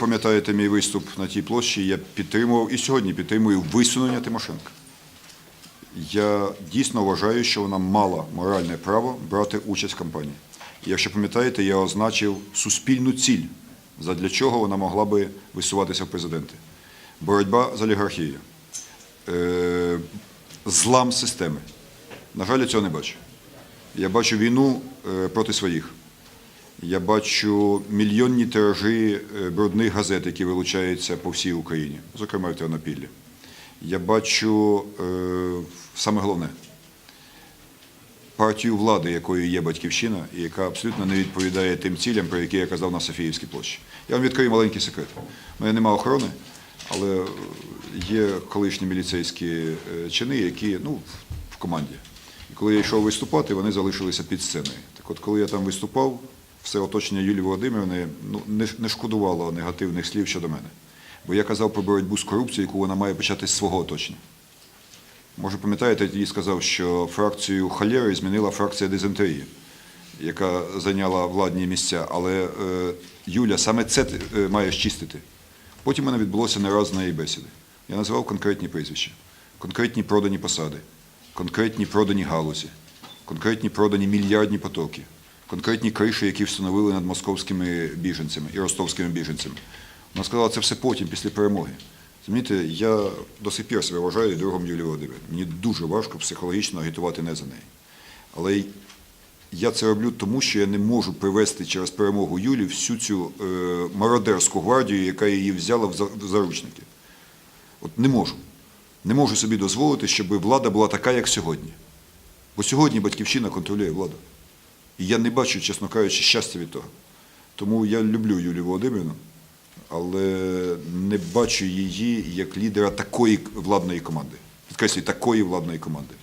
Пам'ятаєте мій виступ на тій площі, я підтримував і сьогодні підтримую висунення Тимошенка. Я дійсно вважаю, що вона мала моральне право брати участь в кампанії. Якщо пам'ятаєте, я означив суспільну ціль, задля чого вона могла би висуватися в президенти. Боротьба з олігархією, е, злам системи. На жаль, я цього не бачу. Я бачу війну е, проти своїх. Я бачу мільйонні тиражі е, брудних газет, які вилучаються по всій Україні, зокрема в Тернопіллі. Я бачу е, саме головне партію влади, якою є батьківщина, і яка абсолютно не відповідає тим цілям, про які я казав на Софіївській площі. Я вам відкрию маленький секрет. У мене немає охорони, але є колишні міліцейські е, чини, які ну, в команді. І коли я йшов виступати, вони залишилися під сценою. Так от, коли я там виступав, все оточення Юлії Володимирівни ну, не, не шкодувало негативних слів щодо мене. Бо я казав про боротьбу з корупцією, яку вона має почати з свого оточення. Може, пам'ятаєте, я тоді сказав, що фракцію холери змінила фракція дизентерії, яка зайняла владні місця. Але е, Юля саме це е, має щистити. Потім мене відбулося не раз на її бесіди. Я називав конкретні прізвища, конкретні продані посади, конкретні продані галузі, конкретні продані мільярдні потоки, конкретні криші, які встановили над московськими біженцями і ростовськими біженцями. Вона сказала, це все потім, після перемоги. Розумієте, я до сих пір себе вважаю другом Юлії Володимирівни. Мені дуже важко психологічно агітувати не за неї. Але я це роблю тому, що я не можу привести через перемогу Юлі всю цю е, мародерську гвардію, яка її взяла в заручники. От не можу. Не можу собі дозволити, щоб влада була така, як сьогодні. Бо сьогодні батьківщина контролює владу. І я не бачу, чесно кажучи, щастя від того. Тому я люблю Юлію Володимирівну, але не бачу її як лідера такої владної команди. Підкреслюю, такої владної команди.